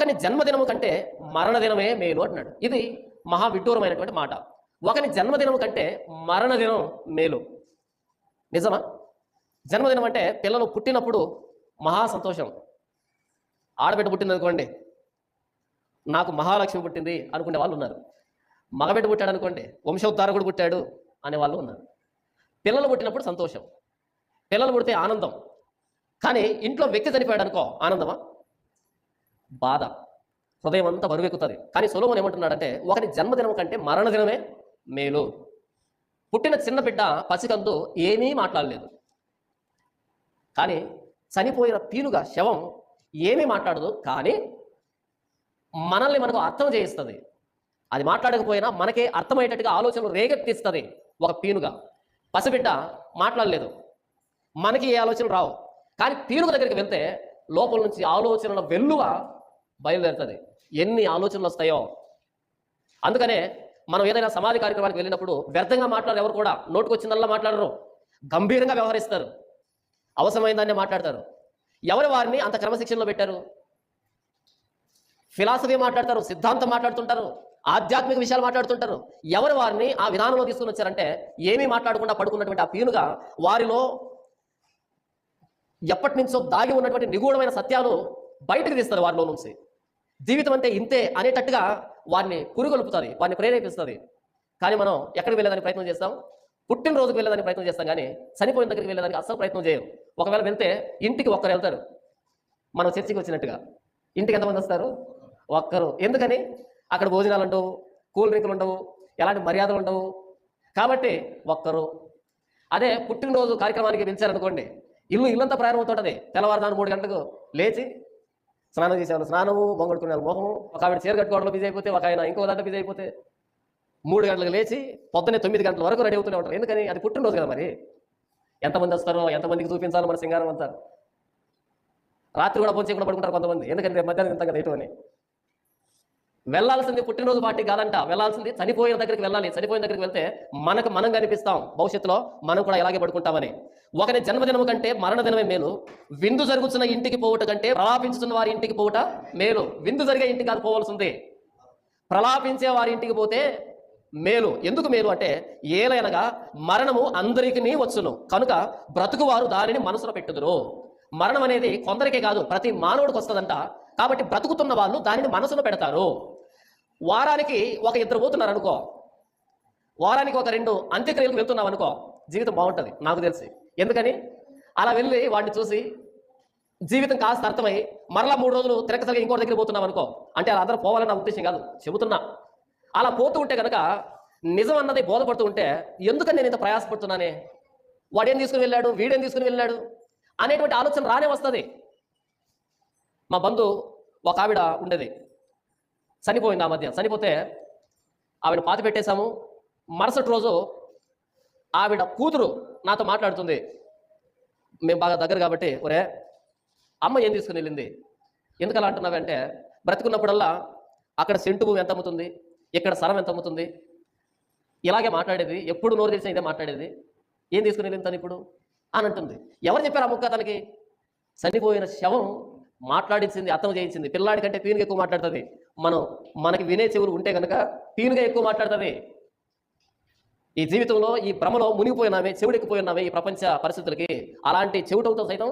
ఒకని జన్మదినము కంటే మరణదినమే మేలు అంటున్నాడు. ఇది మహా విడ్డూరమైనటువంటి మాట. ఒకని జన్మదినము కంటే మరణదినం మేలు. నిజమా? జన్మదినం అంటే పిల్లలు పుట్టినప్పుడు మహా సంతోషం ఆడబిడ్డ పుట్టింది అనుకోండి నాకు మహాలక్ష్మి పుట్టింది అనుకునే వాళ్ళు ఉన్నారు. మగబిడ్డ పుట్టాడు అనుకోండి వంశోద్ధారకుడు పుట్టాడు అనే వాళ్ళు ఉన్నారు. పిల్లలు పుట్టినప్పుడు సంతోషం. పిల్లలు పుడితే ఆనందం. కానీ ఇంట్లో వ్యక్తి చనిపోయాడు అనుకో ఆనందమా? బాధ. హృదయం అంతా బరువెక్కుతుంది. కానీ సొలోమన్ ఏమంటున్నాడంటే ఒకరి జన్మదినం కంటే మరణదినమే మేలు. పుట్టిన చిన్న బిడ్డ పసికందు ఏమీ మాట్లాడలేదు. కానీ చనిపోయిన పీనుగా శవం ఏమీ మాట్లాడదు కానీ మనల్ని మనకు అర్థం చేయిస్తుంది. అది మాట్లాడకపోయినా మనకే అర్థమయ్యేటట్టుగా ఆలోచనలు రేగెత్తిస్తుంది ఒక పీనుగా. పసిబిడ్డ మాట్లాడలేదు. మనకి ఏ ఆలోచనలు రావు. కానీ పీనుగ దగ్గరికి వెళ్తే లోపల నుంచి ఆలోచనల వెల్లువ బయలుదేరుతుంది. ఎన్ని ఆలోచనలు వస్తాయో. అందుకనే మనం ఏదైనా సమాధి కార్యక్రమానికి వెళ్ళినప్పుడు వ్యర్థంగా మాట్లాడరు ఎవరు కూడా నోటుకొచ్చిందల్లా మాట్లాడరు. గంభీరంగా వ్యవహరిస్తారు. అవసరమైందాన్నే మాట్లాడతారు. ఎవరు వారిని అంత క్రమశిక్షణలో పెట్టారు? ఫిలాసఫీ మాట్లాడతారు సిద్ధాంతం మాట్లాడుతుంటారు ఆధ్యాత్మిక విషయాలు మాట్లాడుతుంటారు. ఎవరు వారిని ఆ విధానంలో తీసుకుని వచ్చారంటే ఏమీ మాట్లాడకుండా పడుకున్నటువంటి ఆ పీనుగా వారిలో ఎప్పటి నుంచో దాగి ఉన్నటువంటి నిగూఢమైన సత్యాలు బయటకు తీస్తారు వారిలో నుంచి. జీవితం అంటే ఇంతే అనేటట్టుగా వారిని పురుగొల్పుతుంది వారిని ప్రేరేపిస్తుంది. కానీ మనం ఎక్కడికి వెళ్ళేదానికి ప్రయత్నం చేస్తాం? పుట్టినరోజుకి వెళ్ళేదానికి ప్రయత్నం చేస్తాం కానీ చనిపోయిన దగ్గరికి వెళ్ళేదానికి అస్సలు ప్రయత్నం చేయరు. ఒకవేళ వెళ్తే ఇంటికి ఒక్కరు వెళ్తారు. మనం చర్చికి వచ్చినట్టుగా. ఇంటికి ఎంతమంది వస్తారు? ఒక్కరు. ఎందుకని? అక్కడ భోజనాలు ఉండవు కూల్ డ్రింకులు ఉండవు ఎలాంటి మర్యాదలు ఉండవు. కాబట్టి ఒక్కరు. అదే పుట్టినరోజు కార్యక్రమానికి పిలిచారనుకోండి ఇల్లు ఇల్లంతా ప్రారంభమవుతుంటుంది. తెల్లవారుదాని మూడు గంటలకు లేచి స్నానం చేసేవాళ్ళు. స్నానము బొంగడుకునే మొహము. ఒక ఆవిడ చీర కట్టుకోవడంలో బిజీ అయిపోతే ఒక ఆయన ఇంకో దాంట్లో బిజీ అయిపోతే మూడు గంటలకు లేచి పొద్దునే తొమ్మిది గంటల వరకు రెడీ అవుతూనే ఉంటారు. ఎందుకని? అది పుట్టినరోజు కదా మరి. ఎంతమంది వస్తారో ఎంతమందికి చూపించాలో మన సింగారం అంతా. రాత్రి కూడా పొంచి కూడా పడుకుంటారు కొంతమంది. ఎందుకంటే రేపు మధ్యాహ్నం ఇంత కదా అని. వెళ్ళాల్సింది పుట్టినరోజు పార్టీ కాదంట. వెళ్ళాల్సింది చనిపోయిన దగ్గరికి వెళ్ళాలి. చనిపోయిన దగ్గరికి వెళ్తే మనకు మనం కనిపిస్తాం. భవిష్యత్తులో మనం కూడా ఇలాగే పడుకుంటామని. ఒకరి జన్మదినము కంటే మరణదినమే మేలు. విందు జరుగుతున్న ఇంటికి పోవుట కంటే ప్రలాపించుతున్న వారి ఇంటికి పోవుట మేలు. విందు జరిగే ఇంటికి కాదు పోవాల్సింది. ప్రలాపించే వారి ఇంటికి పోతే మేలు. ఎందుకు మేలు అంటే ఏలైనగా మరణము అందరికీ వచ్చును. కనుక బ్రతుకువారు దానిని మనసులో పెట్టుదురు. మరణం అనేది కొందరికే కాదు ప్రతి మానవుడికి వస్తుందంట. కాబట్టి బ్రతుకుతున్న వాళ్ళు దానిని మనసులో పెడతారు. వారానికి ఒక ఇద్దరు పోతున్నారు అనుకో. వారానికి ఒక రెండు అంత్యక్రియలకు వెళ్తున్నాం అనుకో జీవితం బాగుంటుంది నాకు తెలిసి. ఎందుకని? అలా వెళ్ళి వాడిని చూసి జీవితం కాస్త అర్థమై మరలా మూడు రోజులు తిరగసరిగా ఇంకో దగ్గర పోతున్నాం అనుకో. అంటే అలా అందరూ పోవాలని నా ఉద్దేశం కాదు చెబుతున్నా. అలా పోతూ ఉంటే కనుక నిజం అన్నది బోధపడుతూ ఉంటే ఎందుకని నేను ఇంత ప్రయాసపడుతున్నానే? వాడేం తీసుకుని వెళ్ళాడు? వీడేం తీసుకుని వెళ్ళాడు? అనేటువంటి ఆలోచన రానే వస్తుంది. మా బంధు ఒక ఆవిడ ఉండేది. చనిపోయింది ఆ మధ్య. చనిపోతే ఆవిడ పాత పెట్టేశాము. మరుసటి రోజు ఆవిడ కూతురు నాతో మాట్లాడుతుంది. మేము బాగా దగ్గర కాబట్టి ఒరే అమ్మ ఏం తీసుకుని వెళ్ళింది? ఎందుకలా అంటున్నావంటే బ్రతుకున్నప్పుడల్లా అక్కడ సెంటు భూమి ఎంత అమ్ముతుంది? ఇక్కడ సరం ఎంత అమ్ముతుంది? ఇలాగే మాట్లాడేది. ఎప్పుడు నోరు తెలిసిన ఇదే మాట్లాడేది. ఏం తీసుకుని వెళ్ళింది తను ఇప్పుడు? అని అంటుంది ఎవరు చెప్పారు ఆ ముక్క తనకి చనిపోయిన శవం మాట్లాడించింది అర్థం చేయించింది పిల్లాడి కంటే పీనుగా ఎక్కువ మాట్లాడుతుంది. మనం మనకి వినే చెవులు ఉంటే కనుక పీనుగా ఎక్కువ మాట్లాడుతుంది. ఈ జీవితంలో ఈ భ్రమలో మునిగిపోయినామే చెవుడెక్కిపోయినామే ఈ ప్రపంచ పరిస్థితులకి. అలాంటి చెవుటవుతో సైతం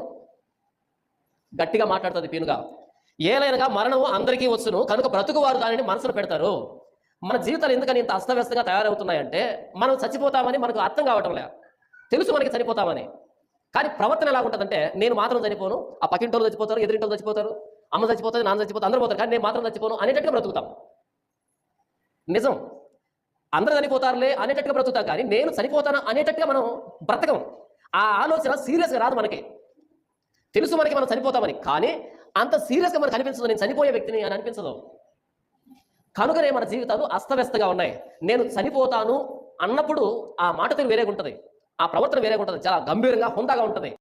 గట్టిగా మాట్లాడుతుంది పీనుగా. ఏలైనగా మరణం అందరికీ వచ్చును కనుక బ్రతుకు వారు దానిని మనసులో పెడతారు. మన జీవితాలు ఎందుకని ఇంత అస్తవ్యస్తంగా తయారవుతున్నాయంటే మనం చచ్చిపోతామని మనకు అర్థం కావటం లే. తెలుసు మనకి చనిపోతామని. కానీ ప్రవర్తన ఎలా ఉంటుందంటే నేను మాత్రం చనిపోను ఆ పక్కింటోళ్ళు చచ్చిపోతారు ఎదురింటోళ్ళు చచ్చిపోతారు అమ్మ చచ్చిపోతుంది నాన్న చచ్చిపోతారు అందరూ పోతారు కానీ నేను మాత్రం చచ్చిపోను అనేటట్టుగా బ్రతుకుతాం. నిజం. అందరూ చనిపోతారులే అనేటట్టుగా బ్రతుకుతాం కానీ నేను చనిపోతాను అనేటట్టుగా మనం బ్రతకం. ఆ ఆలోచన సీరియస్గా రాదు మనకి. తెలుసు మనకి మనం చనిపోతామని కానీ అంత సీరియస్గా మనకు అనిపించదు నేను చనిపోయే వ్యక్తిని అని అనిపించదు. కనుకనే మన జీవితాలు అస్తవ్యస్తగా ఉన్నాయి. నేను చనిపోతాను అన్నప్పుడు ఆ మాట తీరు వేరేగా ఉంటుంది ఆ ప్రవర్తన వేరేగా ఉంటుంది. చాలా గంభీరంగా హుందాగా ఉంటుంది.